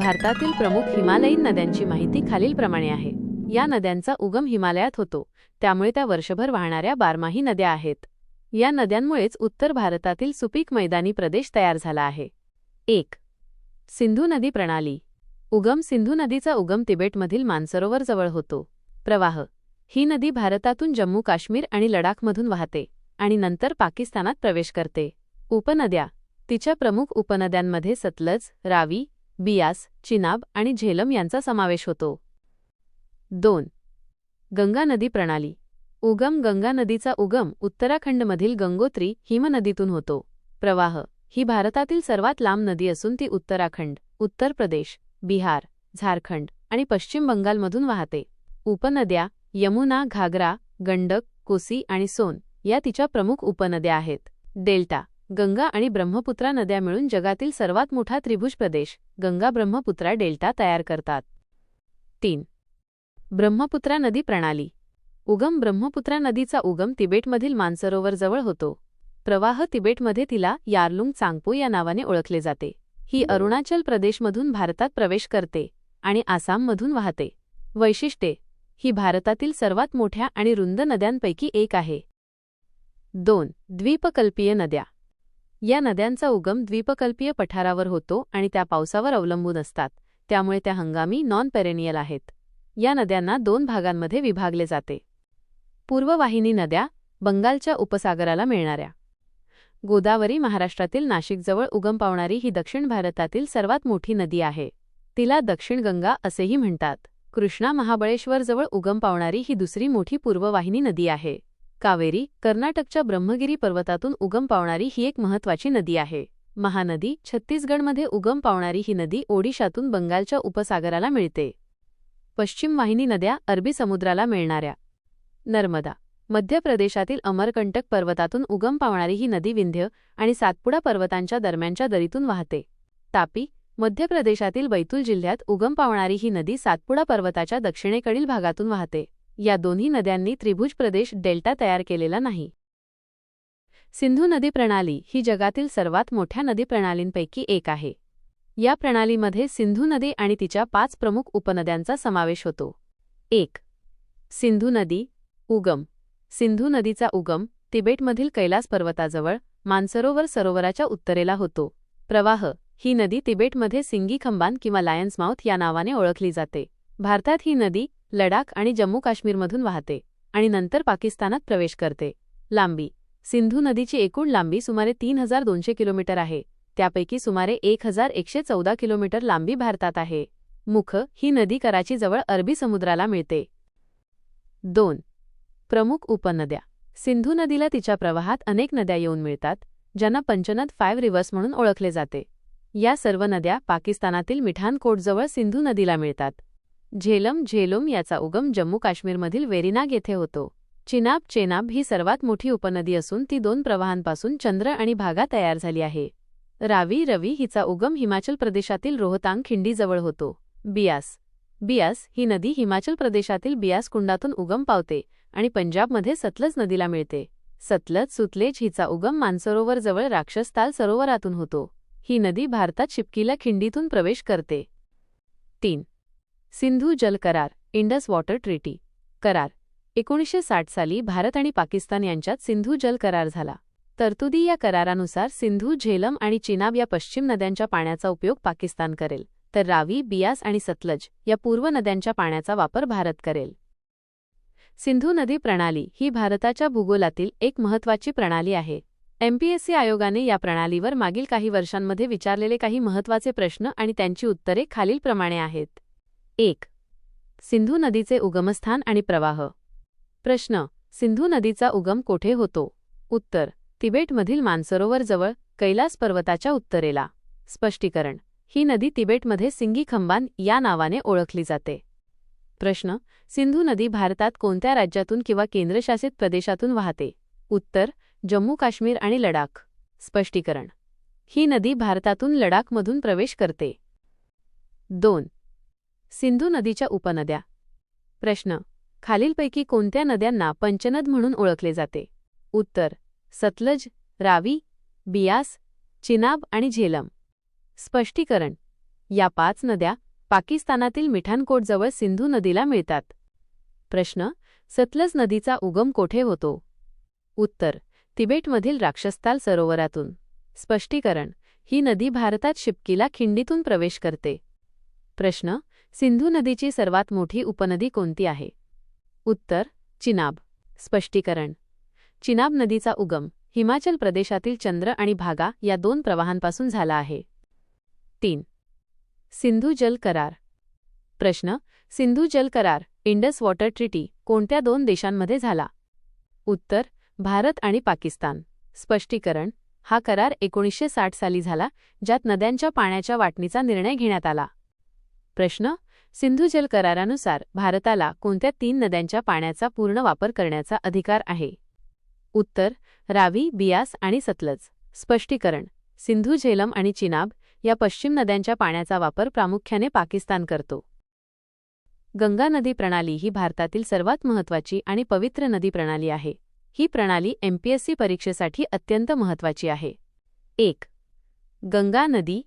भारतातील प्रमुख हिमालयीन नद्यांची माहिती खालीलप्रमाणे आहे. या नद्यांचा उगम हिमालयात होतो. त्यामुळे त्या वर्षभर वाहणाऱ्या बारमाही नद्या आहेत. या नद्यांमुळेच उत्तर भारतातील सुपीक मैदानी प्रदेश तयार झाला आहे. एक. सिंधू नदी प्रणाली. उगम सिंधू नदीचा उगम तिबेटमधील मानसरोवर जवळ होतो. प्रवाह. ही नदी भारतातून जम्मू काश्मीर आणि लडाखमधून वाहते आणि नंतर पाकिस्तानात प्रवेश करते. उपनद्या. तिच्या प्रमुख उपनद्यांमध्ये सतलज रावी बियास चिनाब आणि झेलम यांचा समावेश होतो. दोन. गंगा नदी प्रणाली. उगम गंगा नदीचा उगम उत्तराखंडमधील गंगोत्री हिमनदीतून होतो. प्रवाह. ही भारतातील सर्वात लांब नदी असून ती उत्तराखंड उत्तर प्रदेश बिहार झारखंड आणि पश्चिम बंगालमधून वाहते. उपनद्या यमुना घागरा गंडक कोसी आणि सोन या तिच्या प्रमुख उपनद्या आहेत. डेल्टा. गंगा आणि ब्रह्मपुत्रा नद्या मिळून जगातील सर्वात मोठा त्रिभुज प्रदेश गंगा ब्रह्मपुत्रा डेल्टा तयार करतात. तीन. ब्रह्मपुत्रा नदी प्रणाली. उगम ब्रह्मपुत्रा नदीचा उगम तिबेटमधील मानसरोवर जवळ होतो. प्रवाह तिबेटमध्ये तिला यारलुंग चांगपो या नावाने ओळखले जाते. ही अरुणाचल प्रदेशमधून भारतात प्रवेश करते आणि आसाममधून वाहते. वैशिष्ट्ये. ही भारतातील सर्वात मोठ्या आणि रुंद नद्यांपैकी एक आहे. दोन. द्वीपकल्पीय नद्या. या नद्यांचा उगम द्वीपकल्पीय पठारावर होतो आणि त्या पावसावर अवलंबून असतात. त्यामुळे त्या हंगामी नॉन पेरेनियल आहेत. या नद्यांना दोन भागांमध्ये विभागले जाते. पूर्ववाहिनी नद्या बंगालच्या उपसागराला मिळणाऱ्या. गोदावरी महाराष्ट्रातील नाशिकजवळ उगम पावणारी ही दक्षिण भारतातील सर्वात मोठी नदी आहे. तिला दक्षिण गंगा असेही म्हणतात. कृष्णा महाबळेश्वरजवळ उगम पावणारी ही दुसरी मोठी पूर्ववाहिनी नदी आहे. कावेरी कर्नाटकच्या ब्रह्मगिरी पर्वतातून उगम पावणारी ही एक महत्वाची नदी आहे. महानदी छत्तीसगडमध्ये उगम पावणारी ही नदी ओडिशातून बंगालच्या उपसागराला मिळते. पश्चिम वाहिनी नद्या अरबी समुद्राला मिळणाऱ्या. नर्मदा मध्य प्रदेशातील अमरकंटक पर्वतातून उगम पावणारी ही नदी विंध्य आणि सातपुडा पर्वतांच्या दरम्यानच्या दरीतून वाहते. तापी मध्य प्रदेशातील बैतूल जिल्ह्यात उगम पावणारी ही नदी सातपुडा पर्वताच्या दक्षिणेकडील भागातून वाहते. या दोन्ही नद्यांनी त्रिभुज प्रदेश डेल्टा तयार केलेला नाही. सिंधू नदी प्रणाली ही जगातील सर्वात मोठ्या नदी प्रणालींपैकी एक आहे. या प्रणालीमध्ये सिंधू नदी आणि तिच्या पाच प्रमुख उपनद्यांचा समावेश होतो. एक. सिंधू नदी उगम. सिंधू नदीचा उगम तिबेटमधील कैलास पर्वताजवळ मानसरोवर सरोवराच्या उत्तरेला होतो. प्रवाह ही नदी तिबेटमध्ये सिंगी खंबान किंवा लायन्स माउथ या नावाने ओळखली जाते. भारतात ही नदी लडाख आणि जम्मू काश्मीरमधून वाहते आणि नंतर पाकिस्तानात प्रवेश करते. लांबी. सिंधू नदीची एकूण लांबी सुमारे तीन हजार दोनशे किलोमीटर आहे. त्यापैकी सुमारे एक हजार एकशे चौदा किलोमीटर लांबी भारतात आहे. मुख. ही नदी कराचीजवळ अरबी समुद्राला मिळते. दोन. प्रमुख उपनद्या. सिंधू नदीला तिच्या प्रवाहात अनेक नद्या येऊन मिळतात ज्यांना पंचनद फाईव्ह रिव्हर्स म्हणून ओळखले जाते. या सर्व नद्या पाकिस्तानातील मिठानकोटजवळ सिंधू नदीला मिळतात. झेलम झेलोम याचा उगम जम्मू काश्मीरमधील वेरिनाग येथे होतो. चिनाब चेनाब ही सर्वात मोठी उपनदी असून ती दोन प्रवाहांपासून चंद्र आणि भागा तयार झाली आहे. रावी रवी हिचा उगम हिमाचल प्रदेशातील रोहतांग खिंडीजवळ होतो. बियास. बियास ही नदी हिमाचल प्रदेशातील बियास कुंडातून उगम पावते आणि पंजाबमध्ये सतलज नदीला मिळते. सतलज सुतलेज हिचा उगम मानसरोवरजवळ राक्षसताल सरोवरातून होतो. ही नदी भारतात शिपकीला खिंडीतून प्रवेश करते. तीन. सिंधू जल करार इंडस वॉटर ट्रीटी करार. एकोणीसशे साठ साली भारत आणि पाकिस्तान यांच्यात सिंधू जल करार झाला. तरतुदी या करारानुसार सिंधू झेलम आणि चिनाब या पश्चिम नद्यांच्या पाण्याचा उपयोग पाकिस्तान करेल तर रावी बियास आणि सतलज या पूर्व नद्यांच्या पाण्याचा वापर भारत करेल. सिंधू नदी प्रणाली ही भारताच्या भूगोलातील एक महत्त्वाची प्रणाली आहे. एमपीएससी आयोगाने या प्रणालीवर मागील काही वर्षांमध्ये विचारलेले काही महत्त्वाचे प्रश्न आणि त्यांची उत्तरे खालीलप्रमाणे आहेत. एक. सिंधू नदीचे उगमस्थान आणि प्रवाह. प्रश्न सिंधू नदीचा उगम कोठे होतो? उत्तर तिबेटमधील मानसरोवरजवळ कैलास पर्वताच्या उत्तरेला. स्पष्टीकरण ही नदी तिबेटमध्ये सिंगी खंबान या नावाने ओळखली जाते. प्रश्न सिंधू नदी भारतात कोणत्या राज्यातून किंवा केंद्रशासित प्रदेशातून वाहते? उत्तर जम्मू काश्मीर आणि लडाख. स्पष्टीकरण ही नदी भारतातून लडाखमधून प्रवेश करते. दोन. सिंधू नदीच्या उपनद्या. प्रश्न. खालीलपैकी कोणत्या नद्यांना पंचनद म्हणून ओळखले जाते? उत्तर. सतलज रावी बियास चिनाब आणि झेलम. स्पष्टीकरण. या पाच नद्या पाकिस्तानातील मिठानकोटजवळ सिंधू नदीला मिळतात. प्रश्न. सतलज नदीचा उगम कोठे होतो? उत्तर. तिबेटमधील राक्षसताल सरोवरातून. स्पष्टीकरण. ही नदी भारतात शिपकीला खिंडीतून प्रवेश करते. प्रश्न. सिंधू नदीची सर्वात मोठी उपनदी कोणती आहे? उत्तर चिनाब. स्पष्टीकरण. चिनाब नदीचा उगम हिमाचल प्रदेशातील चंद्र आणि भागा या दोन प्रवाहांपासून झाला आहे. तीन. सिंधू जल करार. प्रश्न. सिंधू जल करार इंडस वॉटर ट्रिटी कोणत्या दोन देशांमध्ये झाला? उत्तर. भारत आणि पाकिस्तान. स्पष्टीकरण. हा करार एकोणीसशे साठ साली झाला ज्यात नद्यांच्या पाण्याच्या वाटणीचा निर्णय घेण्यात आला. प्रश्न सिंधू जल करारानुसार भारताला कोणत्या तीन नद्यांच्या पाण्याचा पूर्ण वापर करण्याचा अधिकार आहे? उत्तर रावी बियास आणि सतलज. स्पष्टीकरण सिंधू झेलम आणि चिनाब या पश्चिम नद्यांच्या पाण्याचा वापर प्रामुख्याने पाकिस्तान करतो. गंगा नदी प्रणाली ही भारतातील सर्वात महत्त्वाची आणि पवित्र नदी प्रणाली आहे. ही प्रणाली एमपीएससी परीक्षेसाठी अत्यंत महत्त्वाची आहे. एक गंगा नदी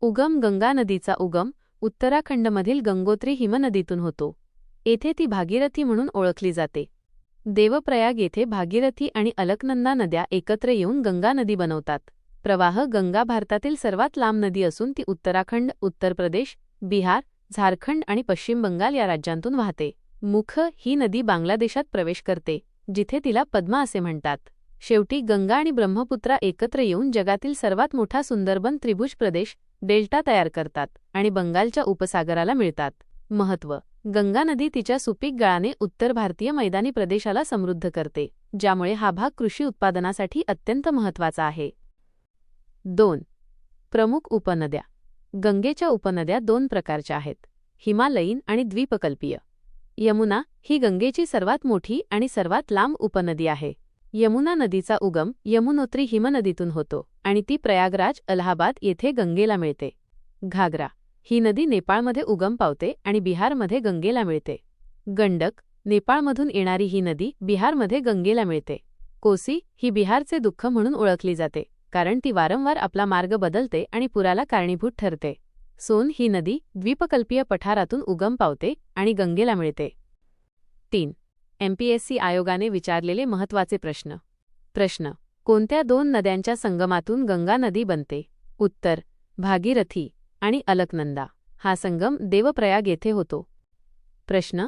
उगम गंगा नदीचा उगम उत्तराखंडमधील गंगोत्री हिमनदीतून होतो. येथे ती भागीरथी म्हणून ओळखली जाते. देवप्रयाग येथे भागीरथी आणि अलकनंदा नद्या एकत्र येऊन गंगा नदी बनवतात. प्रवाह गंगा भारतातील सर्वात लांब नदी असून ती उत्तराखंड उत्तर प्रदेश बिहार झारखंड आणि पश्चिम बंगाल या राज्यांतून वाहते. मुख ही नदी बांगलादेशात प्रवेश करते जिथे तिला पद्मा असे म्हणतात. शेवटी गंगा आणि ब्रह्मपुत्रा एकत्र येऊन जगातील सर्वात मोठा सुंदरबन त्रिभुज प्रदेश डेल्टा तयार करतात आणि बंगालच्या उपसागराला मिळतात. महत्त्व गंगा नदी तिच्या सुपीक गळाने उत्तर भारतीय मैदानी प्रदेशाला समृद्ध करते ज्यामुळे हा भाग कृषी उत्पादनासाठी अत्यंत महत्त्वाचा आहे. दोन प्रमुख उपनद्या. गंगेच्या उपनद्या दोन प्रकारच्या आहेत हिमालयीन आणि द्वीपकल्पीय. यमुना ही गंगेची सर्वात मोठी आणि सर्वात लांब उपनदी आहे. यमुना नदीचा उगम यमुनोत्री हिमनदीतून होतो आणि ती प्रयागराज अलाहाबाद येथे गंगेला मिळते. घागरा ही नदी नेपाळमध्ये उगम पावते आणि बिहारमध्ये गंगेला मिळते. गंडक नेपाळमधून येणारी ही नदी बिहारमध्ये गंगेला मिळते. कोसी ही बिहारचे दुःख म्हणून ओळखली जाते कारण ती वारंवार आपला मार्ग बदलते आणि पुराला कारणीभूत ठरते. सोन ही नदी द्वीपकल्पीय पठारातून उगम पावते आणि गंगेला मिळते. तीन एमपीएससी आयोगाने विचारलेले महत्त्वाचे प्रश्न. प्रश्न कोणत्या दोन नद्यांच्या संगमातून गंगा नदी बनते? उत्तर भागीरथी आणि अलकनंदा. हा संगम देवप्रयाग येथे होतो. प्रश्न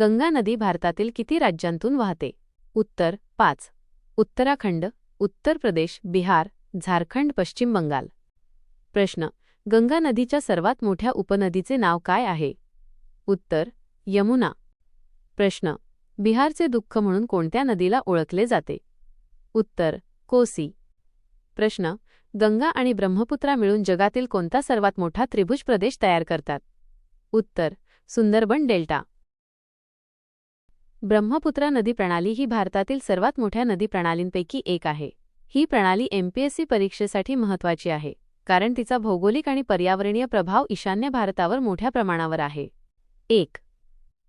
गंगा नदी भारतातील किती राज्यांतून वाहते? उत्तर पाच. उत्तराखंड उत्तर प्रदेश बिहार झारखंड पश्चिम बंगाल. प्रश्न गंगा नदीच्या सर्वात मोठ्या उपनदीचे नाव काय आहे? उत्तर यमुना. प्रश्न बिहारचे दुःख म्हणून कोणत्या नदीला ओळखले जाते? उत्तर कोसी. प्रश्न गंगा आणि ब्रह्मपुत्रा मिळून जगातील कोणता सर्वात मोठा त्रिभुज प्रदेश तयार करतात? उत्तर सुंदरबन डेल्टा. ब्रह्मपुत्रा नदी प्रणाली ही भारतातील सर्वात मोठ्या नदी प्रणालींपैकी एक आहे. ही प्रणाली एमपीएससी परीक्षेसाठी महत्त्वाची आहे कारण तिचा भौगोलिक आणि पर्यावरणीय प्रभाव ईशान्य भारतावर मोठ्या प्रमाणावर आहे. एक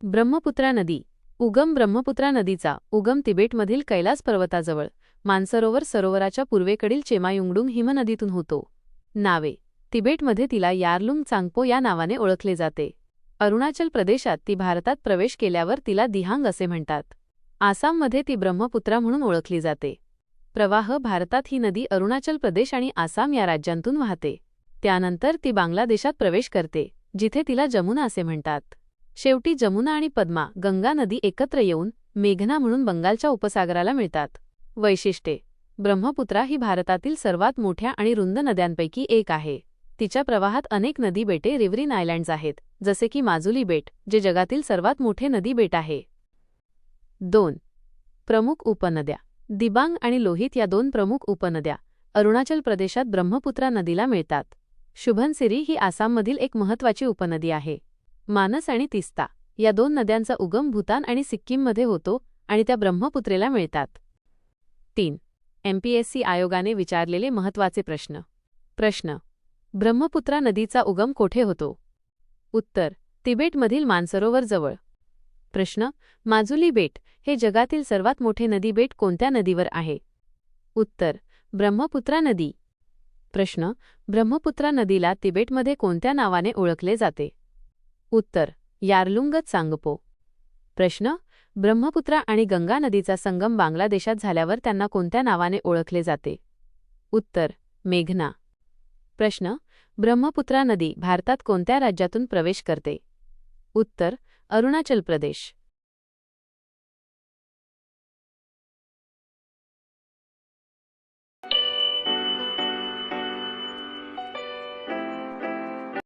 ब्रह्मपुत्रा नदी. उगम ब्रह्मपुत्रा नदीचा उगम तिबेटमधील कैलास पर्वताजवळ मानसरोवर सरोवराच्या पूर्वेकडील चेमायुंगडुंग हिमनदीतून होतो. नावे तिबेटमध्ये तिला यारलुंग चांगपो या नावाने ओळखले जाते. अरुणाचल प्रदेशात ती भारतात प्रवेश केल्यावर तिला दिहांग असे म्हणतात. आसाममध्ये ती ब्रह्मपुत्रा म्हणून ओळखली जाते. प्रवाह भारतात ही नदी अरुणाचल प्रदेश आणि आसाम या राज्यांतून वाहते. त्यानंतर ती बांगलादेशात प्रवेश करते जिथे तिला जमुना असे म्हणतात. शेवटी जमुना आणि पद्मा गंगा नदी एकत्र येऊन मेघना म्हणून बंगालच्या उपसागराला मिळतात. वैशिष्ट्ये. ब्रह्मपुत्रा ही भारतातील सर्वात मोठ्या आणि रुंद नद्यांपैकी एक आहे. तिच्या प्रवाहात अनेक नदी बेटे रिव्हरीन आयलँड्स आहेत जसे की माजुली बेट जे जगातील सर्वात मोठे नदी बेट आहे. दोन. प्रमुख उपनद्या. दिबांग आणि लोहित या दोन प्रमुख उपनद्या अरुणाचल प्रदेशात ब्रह्मपुत्रा नदीला मिळतात. शुभनसिरी ही आसाममधील एक महत्त्वाची उपनदी आहे. मानस आणि तिस्ता या दोन नद्यांचा उगम भूतान आणि सिक्कीममध्ये होतो आणि त्या ब्रह्मपुत्रेला मिळतात. तीन. एमपीएससी आयोगाने विचारलेले महत्त्वाचे प्रश्न. प्रश्न. ब्रह्मपुत्रा नदीचा उगम कोठे होतो? उत्तर. तिबेटमधील मानसरोवर जवळ. प्रश्न. माजुली बेट हे जगातील सर्वात मोठे नदी बेट कोणत्या नदीवर आहे? उत्तर. ब्रह्मपुत्रा नदी. प्रश्न. ब्रह्मपुत्रा नदीला तिबेटमध्ये कोणत्या नावाने ओळखले जाते? उत्तर यारलुंगत सांगपो प्रश्न ब्रह्मपुत्रा आणि गंगा नदीचा संगम बांगलादेशात झाल्यावर त्यांना कोणत्या नावाने ओळखले जाते? उत्तर मेघना. प्रश्न ब्रह्मपुत्रा नदी भारतात कोणत्या राज्यातून प्रवेश करते? उत्तर अरुणाचल प्रदेश.